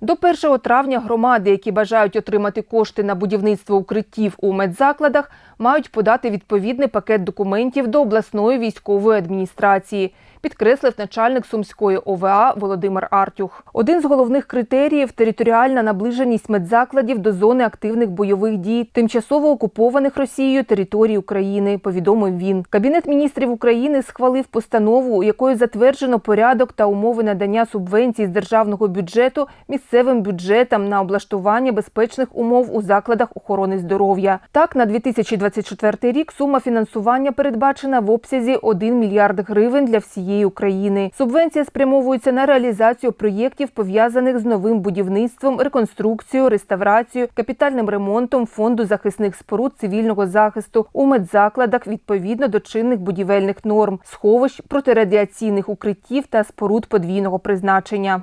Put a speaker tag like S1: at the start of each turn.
S1: До 1 травня громади, які бажають отримати кошти на будівництво укриттів у медзакладах, мають подати відповідний пакет документів до обласної військової адміністрації, підкреслив начальник Сумської ОВА Володимир Артюх. Один з головних критеріїв територіальна наближеність медзакладів до зони активних бойових дій тимчасово окупованих Росією територій України, повідомив він. Кабінет міністрів України схвалив постанову, якою затверджено порядок та умови надання субвенцій з державного бюджету місцевим бюджетам на облаштування безпечних умов у закладах охорони здоров'я. Так, на 2024 рік сума фінансування передбачена в обсязі 1 мільярд гривень для всієї України. Субвенція спрямовується на реалізацію проєктів, пов'язаних з новим будівництвом, реконструкцією, реставрацією, капітальним ремонтом фонду захисних споруд цивільного захисту у медзакладах відповідно до чинних будівельних норм, сховищ, протирадіаційних укриттів та споруд подвійного призначення.